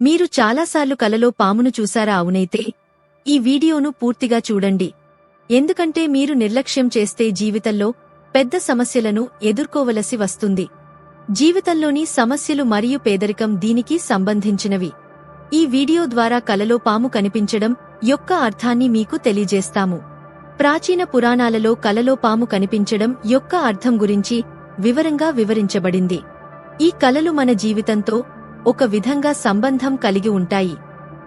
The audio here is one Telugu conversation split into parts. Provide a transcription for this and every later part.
మీరు చాలాసార్లు కలలో పామును చూసారా అవునైతే? ఈ వీడియోను పూర్తిగా చూడండి. ఎందుకంటే మీరు నిర్లక్ష్యం చేస్తే జీవితంలో పెద్ద సమస్యలను ఎదుర్కోవలసి వస్తుంది. జీవితంలోని సమస్యలు మరియు పేదరికం దీనికి సంబంధించినవి. ఈ వీడియో ద్వారా కలలో పాము కనిపించడం యొక్క అర్థాన్ని మీకు తెలియజేస్తాము. ప్రాచీన పురాణాలలో కలలో పాము కనిపించడం యొక్క అర్థం గురించి వివరంగా వివరించబడింది. ఈ కలలు మన జీవితంతో ఒక విధంగా సంబంధం కలిగి ఉంటాయి.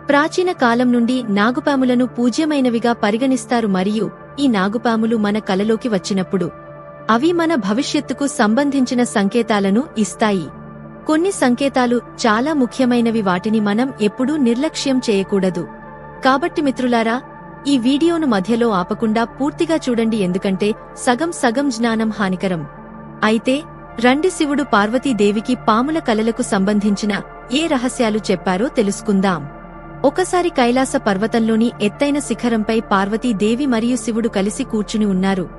ప్రాచీన కాలం నుండి నాగుపాములను పూజ్యమైనవిగా పరిగణిస్తారు మరియు ఈ నాగుపాములు మన కలలోకి వచ్చినప్పుడు అవి మన భవిష్యత్తుకు సంబంధించిన సంకేతాలను ఇస్తాయి. కొన్ని సంకేతాలు చాలా ముఖ్యమైనవి వాటిని మనం ఎప్పుడూ నిర్లక్ష్యం చేయకూడదు. కాబట్టి మిత్రులారా ఈ వీడియోను మధ్యలో ఆపకుండా పూర్తిగా చూడండి ఎందుకంటే సగం సగం జ్ఞానం హానికరం. అయితే రండి శివుడు పార్వతీదేవికి పాముల కలలకు సంబంధించిన ఏ రహస్యాలు చెప్పారో తెలుసుకుందాం. ఒకసారి కైలాస పర్వతంలోని ఎత్తైన శిఖరంపై పార్వతీదేవి మరియు శివుడు కలిసి కూర్చుని ఉన్నారు.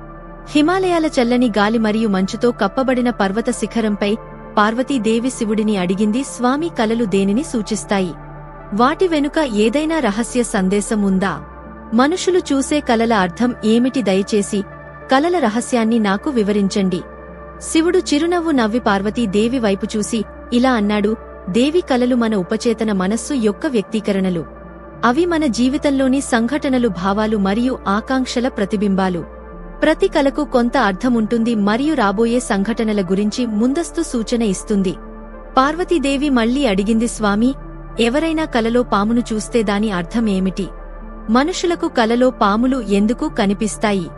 హిమాలయాల చల్లని గాలి మరియు మంచుతో కప్పబడిన పర్వత శిఖరంపై పార్వతీదేవి శివుడిని అడిగింది స్వామి కలలు దేనిని సూచిస్తాయి? వాటి వెనుక ఏదైనా రహస్య సందేశం ఉందా? మనుషులు చూసే కలల అర్థం ఏమిటి? దయచేసి కలల రహస్యాన్ని నాకు వివరించండి. శివుడు చిరునవ్వు నవ్వి పార్వతీదేవి వైపు చూసి ఇలా అన్నాడు దేవి కలలు మన ఉపచేతన మనస్సు యొక్క వ్యక్తీకరణలు. అవి మన జీవితంలోని సంఘటనలు భావాలు మరియు ఆకాంక్షల ప్రతిబింబాలు. ప్రతి కలకు కొంత అర్థముంటుంది మరియు రాబోయే సంఘటనల గురించి ముందస్తు సూచన ఇస్తుంది. పార్వతీదేవి మళ్ళీ అడిగింది స్వామి ఎవరైనా కలలో పామును చూస్తే దాని అర్థం ఏమిటి? మనుషులకు కలలో పాములు ఎందుకు కనిపిస్తాయి?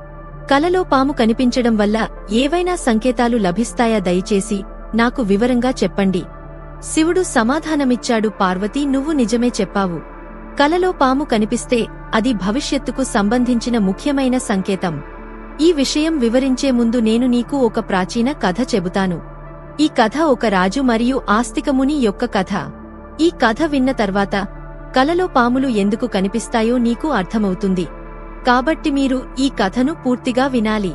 కలలో పాము కనిపించడం వల్ల ఏవైనా సంకేతాలు లభిస్తాయా దయచేసి నాకు వివరంగా చెప్పండి. శివుడు సమాధానమిచ్చాడు పార్వతీ నువ్వు నిజమే చెప్పావు. కలలో పాము కనిపిస్తే అది భవిష్యత్తుకు సంబంధించిన ముఖ్యమైన సంకేతం. ఈ విషయం వివరించే ముందు నేను నీకు ఒక ప్రాచీన కథ చెబుతాను. ఈ కథ ఒక రాజు మరియు ఆస్తికముని యొక్క కథ. ఈ కథ విన్న తర్వాత కలలో పాములు ఎందుకు కనిపిస్తాయో నీకు అర్థమవుతుంది. కాబట్టి మీరు ఈ కథను పూర్తిగా వినాలి.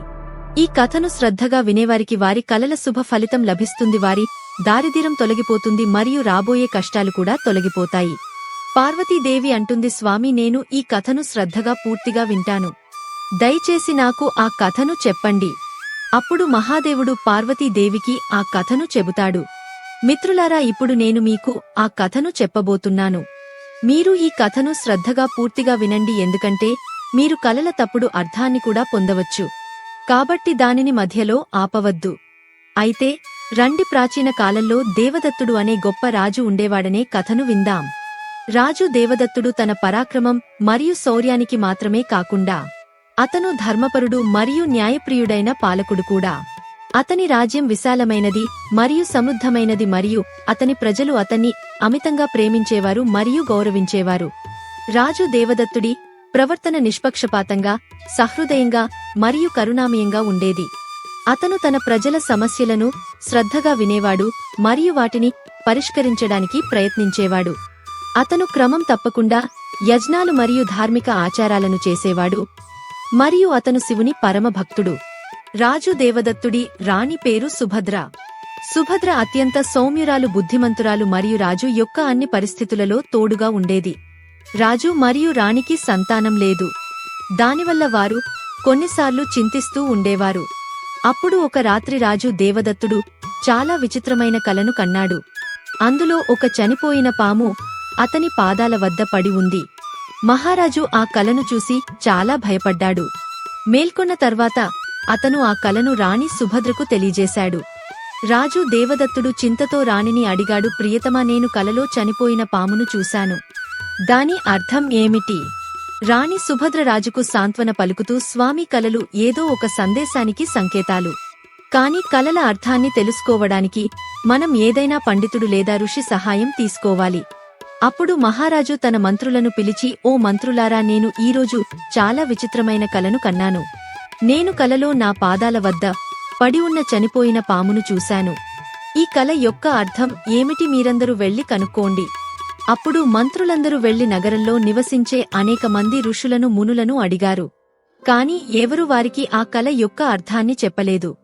ఈ కథను శ్రద్ధగా వినేవారికి వారి కలల శుభ ఫలితం లభిస్తుంది. వారి దారిద్ర్యం తొలగిపోతుంది మరియు రాబోయే కష్టాలు కూడా తొలగిపోతాయి. పార్వతీదేవి అంటుంది స్వామి నేను ఈ కథను శ్రద్ధగా పూర్తిగా వింటాను. దయచేసి నాకు ఆ కథను చెప్పండి. అప్పుడు మహాదేవుడు పార్వతీదేవికి ఆ కథను చెబుతాడు. మిత్రులారా ఇప్పుడు నేను మీకు ఆ కథను చెప్పబోతున్నాను. మీరు ఈ కథను శ్రద్ధగా పూర్తిగా వినండి. ఎందుకంటే మీరు కలల తప్పుడు అర్థాన్ని కూడా పొందవచ్చు. కాబట్టి దానిని మధ్యలో ఆపవద్దు. అయితే రండి ప్రాచీన కాలంలో దేవదత్తుడు అనే గొప్ప రాజు ఉండేవాడనే కథను విందాం. రాజు దేవదత్తుడు తన పరాక్రమం మరియు శౌర్యానికి మాత్రమే కాకుండా అతను ధర్మపరుడు మరియు న్యాయప్రియుడైన పాలకుడు కూడా. అతని రాజ్యం విశాలమైనది మరియు సమృద్ధమైనది మరియు అతని ప్రజలు అతన్ని అమితంగా ప్రేమించేవారు మరియు గౌరవించేవారు. రాజు దేవదత్తుడి ప్రవర్తన నిష్పక్షపాతంగా సహృదయంగా మరియు కరుణామయంగా ఉండేది. అతను తన ప్రజల సమస్యలను శ్రద్ధగా వినేవాడు మరియు వాటిని పరిష్కరించడానికి ప్రయత్నించేవాడు. అతను క్రమం తప్పకుండా యజ్ఞాలు మరియు ధార్మిక ఆచారాలను చేసేవాడు మరియు అతను శివుని పరమభక్తుడు. రాజు దేవదత్తుడి రాణి పేరు సుభద్ర. సుభద్ర అత్యంత సౌమ్యురాలు బుద్ధిమంతురాలు మరియు రాజు యొక్క అన్ని పరిస్థితులలో తోడుగా ఉండేది. రాజు మరియు రాణికి సంతానం లేదు. దానివల్ల వారు కొన్నిసార్లు చింతిస్తూ ఉండేవారు. అప్పుడు ఒక రాత్రి రాజు దేవదత్తుడు చాలా విచిత్రమైన కలను కన్నాడు. అందులో ఒక చనిపోయిన పాము అతని పాదాల వద్ద పడి ఉంది. మహారాజు ఆ కలను చూసి చాలా భయపడ్డాడు. మేల్కొన్న తర్వాత అతను ఆ కలను రాణి సుభద్రకు తెలియజేశాడు. రాజు దేవదత్తుడు చింతతో రాణిని అడిగాడు ప్రియతమా నేను కలలో చనిపోయిన పామును చూశాను. దాని అర్థం ఏమిటి? రాణి సుభద్రరాజుకు సాంత్వన పలుకుతూ స్వామి కలలు ఏదో ఒక సందేశానికి సంకేతాలు. కాని కలల అర్థాన్ని తెలుసుకోవడానికి మనం ఏదైనా పండితుడు లేదా ఋషి సహాయం తీసుకోవాలి. అప్పుడు మహారాజు తన మంత్రులను పిలిచి ఓ మంత్రులారా నేను ఈరోజు చాలా విచిత్రమైన కలను కన్నాను. నేను కలలో నా పాదాల వద్ద పడి ఉన్న చనిపోయిన పామును చూశాను. ఈ కల యొక్క అర్థం ఏమిటి మీరందరూ వెళ్ళి కనుక్కోండి. అప్పుడు మంత్రులందరూ వెళ్ళి నగరంలో నివసించే అనేక మంది ఋషులను మునులను అడిగారు. కాని ఎవరు వారికి ఆ కల యొక్క అర్థాన్ని చెప్పలేదు.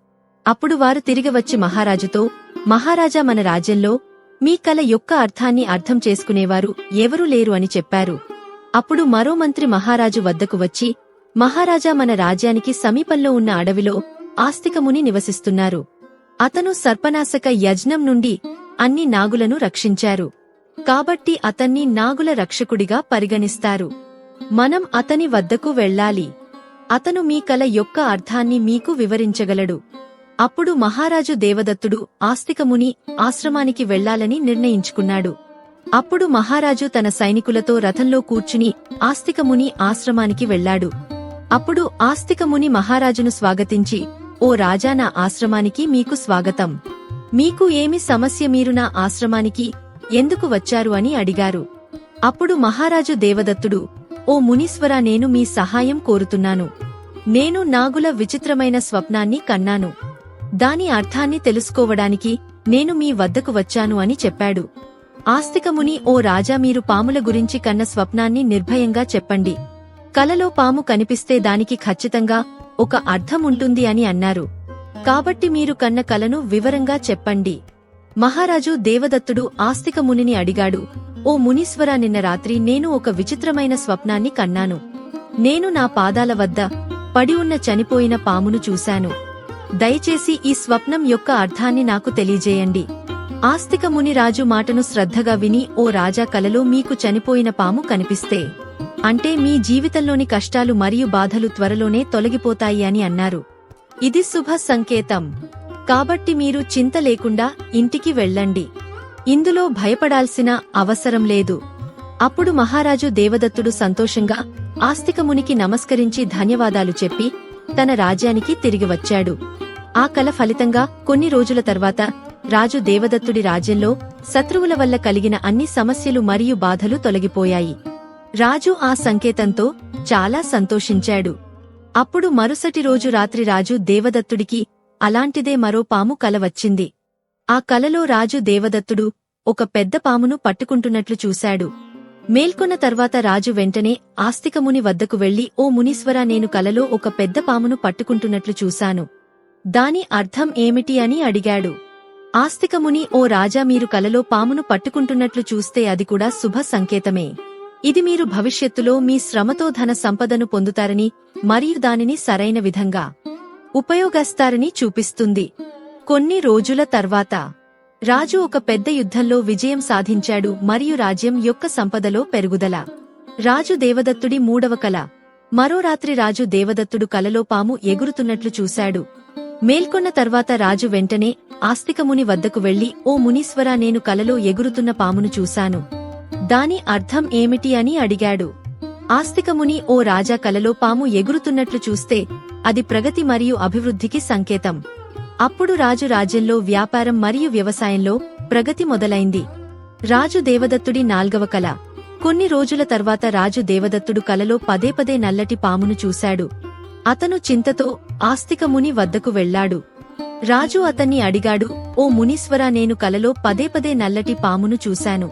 అప్పుడు వారు తిరిగి వచ్చి మహారాజుతో మహారాజా మన రాజ్యంలో మీ కల యొక్క అర్థాన్ని అర్థం చేసుకునేవారు ఎవరూ లేరు అని చెప్పారు. అప్పుడు మరో మంత్రి మహారాజు వద్దకు వచ్చి మహారాజా మన రాజ్యానికి సమీపంలో ఉన్న అడవిలో ఆస్తికముని నివసిస్తున్నారు. అతను సర్పనాశక యజ్ఞం నుండి అన్ని నాగులను రక్షించారు. కాబట్టి అతన్ని నాగుల రక్షకుడిగా పరిగణిస్తారు. మనం అతని వద్దకు వెళ్ళాలి. అతను మీ కల యొక్క అర్థాన్ని మీకు వివరించగలడు. అప్పుడు మహారాజు దేవదత్తుడు ఆస్తికముని ఆశ్రమానికి వెళ్ళాలని నిర్ణయించుకున్నాడు. అప్పుడు మహారాజు తన సైనికులతో రథంలో కూర్చుని ఆస్తికముని ఆశ్రమానికి వెళ్ళాడు అప్పుడు ఆస్తికముని మహారాజును స్వాగతించి ఓ రాజా నా ఆశ్రమానికి మీకు స్వాగతం. మీకు ఏమి సమస్య మీరు నా ఆశ్రమానికి? ఎందుకు వచ్చారు అని అడిగారు. అప్పుడు మహారాజు దేవదత్తుడు ఓ మునీశ్వరా నేను మీ సహాయం కోరుతున్నాను. నేను నాగుల విచిత్రమైన స్వప్నాన్ని కన్నాను. దాని అర్థాన్ని తెలుసుకోవడానికి నేను మీ వద్దకు వచ్చాను అని చెప్పాడు. ఆస్తికముని ఓ రాజా మీరు పాముల గురించి కన్న స్వప్నాన్ని నిర్భయంగా చెప్పండి. కలలో పాము కనిపిస్తే దానికి ఖచ్చితంగా ఒక అర్థం ఉంటుంది అని అన్నారు. కాబట్టి మీరు కన్న కలను వివరంగా చెప్పండి. మహారాజు దేవదత్తుడు ఆస్తిక మునిని అడిగాడు ఓ మునీశ్వర నిన్న రాత్రి నేను ఒక విచిత్రమైన స్వప్నాన్ని కన్నాను. నేను నా పాదాల వద్ద పడి ఉన్న చనిపోయిన పామును చూశాను. దయచేసి ఈ స్వప్నం యొక్క అర్థాన్ని నాకు తెలియజేయండి. ఆస్తిక ముని రాజు మాటను శ్రద్ధగా విని ఓ రాజా కలలో మీకు చనిపోయిన పాము కనిపిస్తే అంటే మీ జీవితంలోని కష్టాలు మరియు బాధలు త్వరలోనే తొలగిపోతాయి అని అన్నారు. ఇది శుభ సంకేతం. కాబట్టి మీరు చింత లేకుండా ఇంటికి వెళ్ళండి. ఇందులో భయపడాల్సిన అవసరం లేదు. అప్పుడు మహారాజు దేవదత్తుడు సంతోషంగా ఆస్తికమునికి నమస్కరించి ధన్యవాదాలు చెప్పి తన రాజ్యానికి తిరిగి వచ్చాడు. ఆ కల ఫలితంగా కొన్ని రోజుల తర్వాత రాజు దేవదత్తుడి రాజ్యంలో శత్రువుల వల్ల కలిగిన అన్ని సమస్యలు మరియు బాధలు తొలగిపోయాయి. రాజు ఆ సంకేతంతో చాలా సంతోషించాడు. అప్పుడు మరుసటి రోజు రాత్రి రాజు దేవదత్తుడికి అలాంటిదే మరో పాము కల వచ్చింది. ఆ కలలో రాజు దేవదత్తుడు ఒక పెద్ద పామును పట్టుకుంటున్నట్లు చూశాడు. మేల్కొన్న తర్వాత రాజు వెంటనే ఆస్తికముని వద్దకు వెళ్ళి ఓ మునీశ్వర నేను కలలో ఒక పెద్ద పామును పట్టుకుంటున్నట్లు చూశాను. దాని అర్థం ఏమిటి? అని అడిగాడు. ఆస్తికముని ఓ రాజా మీరు కలలో పామును పట్టుకుంటున్నట్లు చూస్తే అది కూడా శుభ సంకేతమే. ఇది మీరు భవిష్యత్తులో మీ శ్రమతో ధన సంపదను పొందుతారని మరియు దానిని సరైన విధంగా ఉపయోగస్తారని చూపిస్తుంది. కొన్ని రోజుల తర్వాత రాజు ఒక పెద్ద యుద్ధంలో విజయం సాధించాడు మరియు రాజ్యం యొక్క సంపదలో పెరుగుదల. రాజు దేవదత్తుడి మూడవ కల. మరో రాత్రి రాజు దేవదత్తుడు కలలో పాము ఎగురుతున్నట్లు చూశాడు. మేల్కొన్న తర్వాత రాజు వెంటనే ఆస్తికముని వద్దకు వెళ్ళి ఓ మునీశ్వరా నేను కలలో ఎగురుతున్న పామును చూశాను. దాని అర్థం ఏమిటి? అని అడిగాడు. ఆస్తికముని ఓ రాజా కలలో పాము ఎగురుతున్నట్లు చూస్తే అది ప్రగతి మరియు అభివృద్ధికి సంకేతం. అప్పుడు రాజు రాజ్యంలో వ్యాపారం మరియు వ్యవసాయంలో ప్రగతి మొదలైంది. రాజు దేవదత్తుడి నాల్గవ కల. కొన్ని రోజుల తర్వాత రాజు దేవదత్తుడు కలలో పదే పదే నల్లటి పామును చూశాడు. అతను చింతతో ఆస్తికముని వద్దకు వెళ్ళాడు రాజు అతన్ని అడిగాడు ఓ మునీశ్వరా నేను కలలో పదే పదే నల్లటి పామును చూశాను.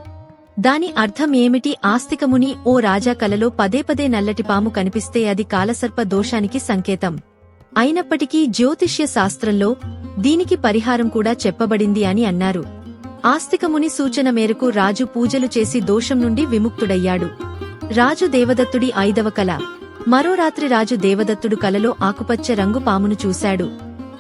దాని అర్థం ఏమిటి ఆస్తికముని ఓ రాజా కలలో పదే పదే నల్లటి పాము కనిపిస్తే అది కాలసర్ప దోషానికి సంకేతం. అయినప్పటికీ జ్యోతిష్య శాస్త్రంలో దీనికి పరిహారం కూడా చెప్పబడింది అని అన్నారు. ఆస్తికముని సూచన మేరకు రాజు పూజలు చేసి దోషం నుండి విముక్తుడయ్యాడు. రాజు దేవదత్తుడి ఐదవ కల. మరో రాత్రి రాజు దేవదత్తుడు కలలో ఆకుపచ్చ రంగు పామును చూశాడు.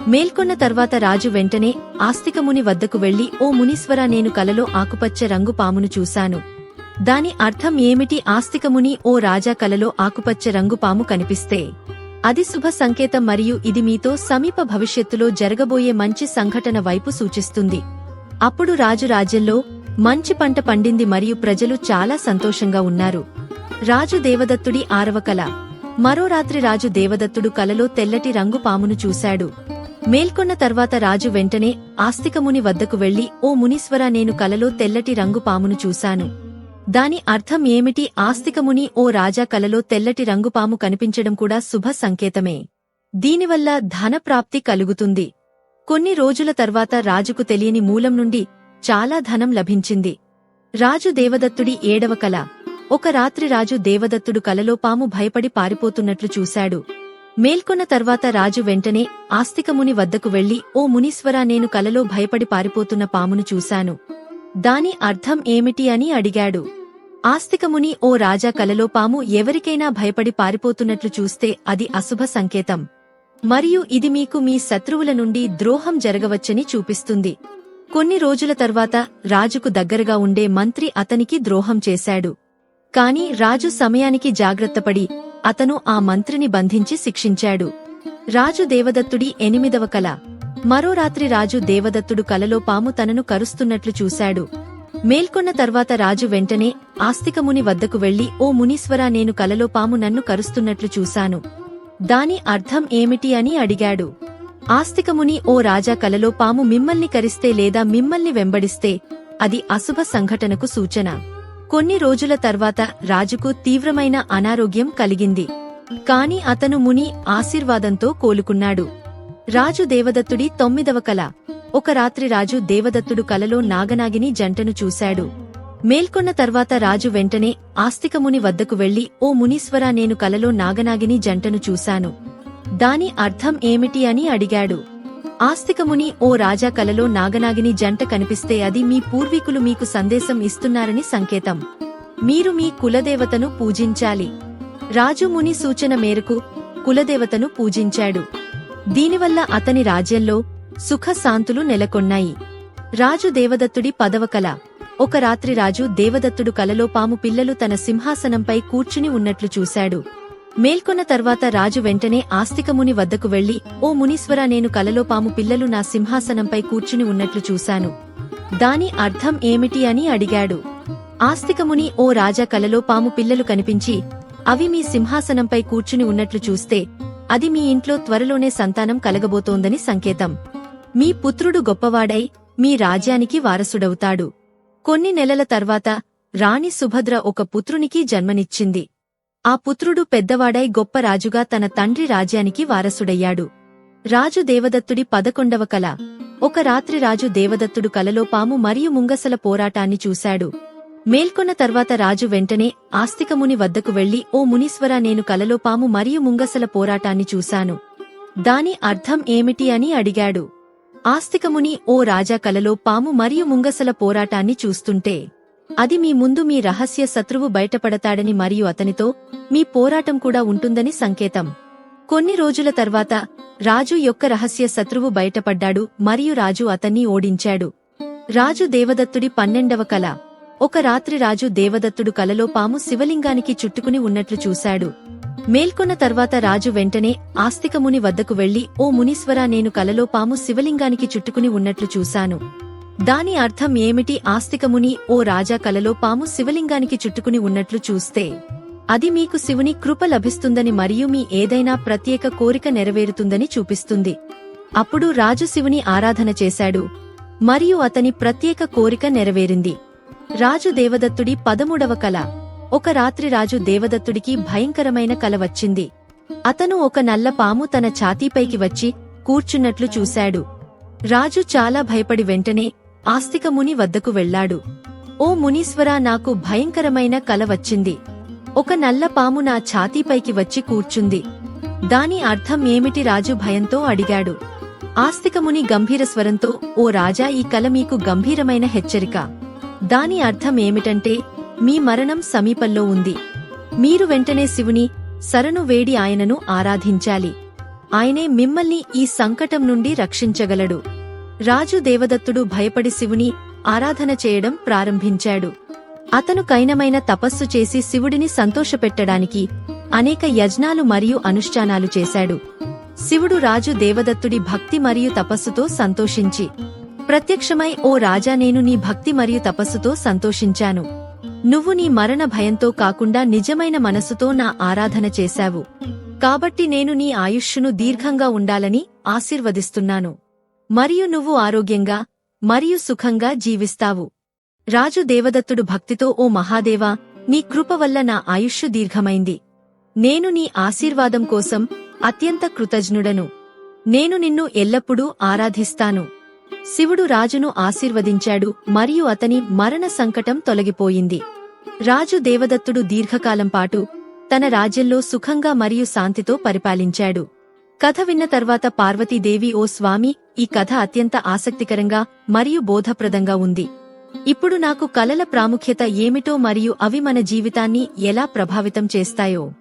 మేల్కొన్న తర్వాత రాజు వెంటనే ఆస్తికముని వద్దకు వెళ్ళి ఓ మునీశ్వరా నేను కలలో ఆకుపచ్చ రంగు పామును చూశాను. దాని అర్థం ఏమిటి? ఆస్తికముని ఓ రాజా కలలో ఆకుపచ్చ రంగు పాము కనిపిస్తే. అది శుభ సంకేతం మరియు ఇది మీతో సమీప భవిష్యత్తులో జరగబోయే మంచి సంఘటన వైపు సూచిస్తుంది. అప్పుడు రాజు రాజ్యంలో మంచి పంట పండింది మరియు ప్రజలు చాలా సంతోషంగా ఉన్నారు. రాజు దేవదత్తుడి ఆరవ కల. మరో రాత్రి రాజు దేవదత్తుడు కలలో తెల్లటి రంగు పామును చూశాడు. మేల్కొన్న తర్వాత రాజు వెంటనే ఆస్తికముని వద్దకు వెళ్ళి ఓ మునీశ్వరా నేను కలలో తెల్లటి రంగు పామును చూశాను. దాని అర్థం ఏమిటి? ఆస్తికముని ఓ రాజా కలలో తెల్లటి రంగుపాము కనిపించడం కూడా శుభ సంకేతమే. దీనివల్ల ధనప్రాప్తి కలుగుతుంది. కొన్ని రోజుల తర్వాత రాజుకు తెలియని మూలం నుండి చాలా ధనం లభించింది. రాజు దేవదత్తుడి ఏడవ కల. ఒక రాత్రి రాజు దేవదత్తుడు కలలో పాము భయపడి పారిపోతున్నట్లు చూశాడు. మేల్కొన్న తర్వాత రాజు వెంటనే ఆస్తికముని వద్దకు వెళ్ళి ఓ మునీశ్వరా నేను కలలో భయపడి పారిపోతున్న పామును చూశాను. దాని అర్థం ఏమిటి? అని అడిగాడు. ఆస్తికముని ఓ రాజా కలలో పాము ఎవరికైనా భయపడి పారిపోతున్నట్లు చూస్తే అది అశుభ సంకేతం. మరియు ఇది మీకు మీ శత్రువుల నుండి ద్రోహం జరగవచ్చని చూపిస్తుంది. కొన్ని రోజుల తర్వాత రాజుకు దగ్గరగా ఉండే మంత్రి అతనికి ద్రోహం చేశాడు. కాని రాజు సమయానికి జాగ్రత్తపడి అతను ఆ మంత్రిని బంధించి శిక్షించాడు. రాజు దేవదత్తుడి ఎనిమిదవ కల. మరో రాత్రి రాజు దేవదత్తుడు కలలో పాము తనను కరుస్తున్నట్లు చూశాడు. మేల్కొన్న తర్వాత రాజు వెంటనే ఆస్తికముని వద్దకు వెళ్ళి ఓ మునీశ్వరా నేను కలలో పాము నన్ను కరుస్తున్నట్లు చూశాను. దాని అర్థం ఏమిటి? అని అడిగాడు. ఆస్తికముని ఓ రాజా కలలో పాము మిమ్మల్ని కరిస్తే లేదా మిమ్మల్ని వెంబడిస్తే అది అశుభ సంఘటనకు సూచన. కొన్ని రోజుల తర్వాత రాజుకు తీవ్రమైన అనారోగ్యం కలిగింది. కాని అతను ముని ఆశీర్వాదంతో కోలుకున్నాడు. రాజు దేవదత్తుడి తొమ్మిదవ కళ ఒక రాత్రి రాజు దేవదత్తుడు కలలో నాగనాగిని జంటను చూశాడు. మేల్కొన్న తర్వాత రాజు వెంటనే ఆస్తికముని వద్దకు వెళ్ళి ఓ మునీశ్వరా నేను కలలో నాగనాగిని జంటను చూశాను. దాని అర్థం ఏమిటి? అని అడిగాడు. ఆస్తికముని ఓ రాజా కలలో నాగనాగిని జంట కనిపిస్తే అది మీ పూర్వీకులు మీకు సందేశం ఇస్తున్నారని సంకేతం. మీరు మీ కులదేవతను పూజించాలి. రాజు ముని సూచన మేరకు కులదేవతను పూజించాడు. దీనివల్ల అతని రాజ్యంలో సుఖశాంతులు నెలకొన్నాయి. రాజు దేవదత్తుడి పదవకల ఒక రాత్రి రాజు దేవదత్తుడు కలలో పాము పిల్లలు తన సింహాసనంపై కూర్చుని ఉన్నట్లు చూశాడు. మేల్కొన్న తర్వాత రాజు వెంటనే ఆస్తికముని వద్దకు వెళ్ళి ఓ మునీశ్వరా నేను కలలో పాము పిల్లలు నా సింహాసనంపై కూర్చుని ఉన్నట్లు చూశాను. దాని అర్థం ఏమిటి అని అడిగాడు. ఆస్తికముని ఓ రాజా కలలో పాము పిల్లలు కనిపించి అవి మీ సింహాసనంపై కూర్చుని ఉన్నట్లు చూస్తే అది మీ ఇంట్లో త్వరలోనే సంతానం కలగబోతోందని సంకేతం. మీ పుత్రుడు గొప్పవాడై మీ రాజ్యానికి వారసుడవుతాడు. కొన్ని నెలల తర్వాత రాణి సుభద్ర ఒక పుత్రునికి జన్మనిచ్చింది. ఆ పుత్రుడు పెద్దవాడై గొప్ప రాజుగా తన తండ్రి రాజ్యానికి వారసుడయ్యాడు. రాజు దేవదత్తుడి పదకొండవ కల. ఒక రాత్రి రాజు దేవదత్తుడు కలలో పాము మరియు ముంగసల పోరాటాన్ని చూశాడు. మేల్కొన్న తర్వాత రాజు వెంటనే ఆస్తికముని వద్దకు వెళ్ళి ఓ మునీశ్వరా నేను కలలో పాము మరియు ముంగసల పోరాటాన్ని చూశాను. దాని అర్థం ఏమిటి? అని అడిగాడు. ఆస్తికముని ఓ రాజా కలలో పాము మరియు ముంగసల పోరాటాన్ని చూస్తుంటే అది మీ ముందు మీ రహస్య శత్రువు బయటపడతాడని మరియు అతనితో మీ పోరాటం కూడా ఉంటుందని సంకేతం. కొన్ని రోజుల తర్వాత రాజు యొక్క రహస్య శత్రువు బయటపడ్డాడు మరియు రాజు అతన్ని ఓడించాడు. రాజు దేవదత్తుడి పన్నెండవ కల. ఒక రాత్రి రాజు దేవదత్తుడు కలలో పాము శివలింగానికి చుట్టుకుని ఉన్నట్లు చూశాడు. మేల్కొన్న తర్వాత రాజు వెంటనే ఆస్తికముని వద్దకు వెళ్ళి ఓ మునీశ్వరా నేను కలలో పాము శివలింగానికి చుట్టుకుని ఉన్నట్లు చూశాను. దాని అర్థం ఏమిటి? ఆస్తికముని ఓ రాజా కలలో పాము శివలింగానికి చుట్టుకుని ఉన్నట్లు చూస్తే అది మీకు శివుని కృప లభిస్తుందని మరియు మీ ఏదైనా ప్రత్యేక కోరిక నెరవేరుతుందని చూపిస్తుంది. అప్పుడు రాజు శివుని ఆరాధన చేశాడు మరియు అతని ప్రత్యేక కోరిక నెరవేరింది. రాజు దేవదత్తుడి పదమూడవ కల. ఒక రాత్రి రాజు దేవదత్తుడికి భయంకరమైన కల వచ్చింది. అతను ఒక నల్ల పాము తన ఛాతీపైకి వచ్చి కూర్చున్నట్లు చూశాడు. రాజు చాలా భయపడి వెంటనే ఆస్తికముని వద్దకు వెళ్ళాడు ఓ మునీశ్వరా నాకు భయంకరమైన కల వచ్చింది. ఒక నల్ల పాము నా ఛాతీపైకి వచ్చి కూర్చుంది. దాని అర్థం ఏమిటి? రాజు భయంతో అడిగాడు. ఆస్తికముని గంభీర స్వరంతో ఓ రాజా ఈ కల మీకు గంభీరమైన హెచ్చరిక. దాని అర్థం ఏమిటంటే మీ మరణం సమీపంలో ఉంది. మీరు వెంటనే శివుని శరణు వేడి ఆయనను ఆరాధించాలి. ఆయనే మిమ్మల్ని ఈ సంకటం నుండి రక్షించగలడు. రాజు దేవదత్తుడు భయపడి శివుని ఆరాధన చేయడం ప్రారంభించాడు. అతను కైనమైన తపస్సు చేసి శివుడిని సంతోషపెట్టడానికి అనేక యజ్ఞాలు మరియు అనుష్ఠానాలు చేశాడు. శివుడు రాజు దేవదత్తుడి భక్తి మరియు తపస్సుతో సంతోషించి ప్రత్యక్షమై ఓ రాజా నేను నీ భక్తి మరియు తపస్సుతో సంతోషించాను. నువ్వు నీ మరణ భయంతో కాకుండా నిజమైన మనసుతో నా ఆరాధన చేశావు. కాబట్టి నేను నీ ఆయుష్షును దీర్ఘంగా ఉండాలని ఆశీర్వదిస్తున్నాను. మరియు నువ్వు ఆరోగ్యంగా మరియు సుఖంగా జీవిస్తావు. రాజు దేవదత్తుడు భక్తితో ఓ మహాదేవా నీ కృప వల్ల నా ఆయుష్షు దీర్ఘమైంది. నేను నీ ఆశీర్వాదం కోసం అత్యంత కృతజ్ఞుడను. నేను నిన్ను ఎల్లప్పుడూ ఆరాధిస్తాను. శివుడు రాజును ఆశీర్వదించాడు మరియు అతని మరణ సంకటం తొలగిపోయింది. రాజు దేవదత్తుడు దీర్ఘకాలం పాటు తన రాజ్యంలో సుఖంగా మరియు శాంతితో పరిపాలించాడు. కథ విన్న తర్వాత పార్వతీదేవి ఓ స్వామి ఈ కథ అత్యంత ఆసక్తికరంగా మరియు బోధప్రదంగా ఉంది. ఇప్పుడు నాకు కలల ప్రాముఖ్యత ఏమిటో మరియు అవి మన జీవితాన్ని ఎలా ప్రభావితం చేస్తాయో.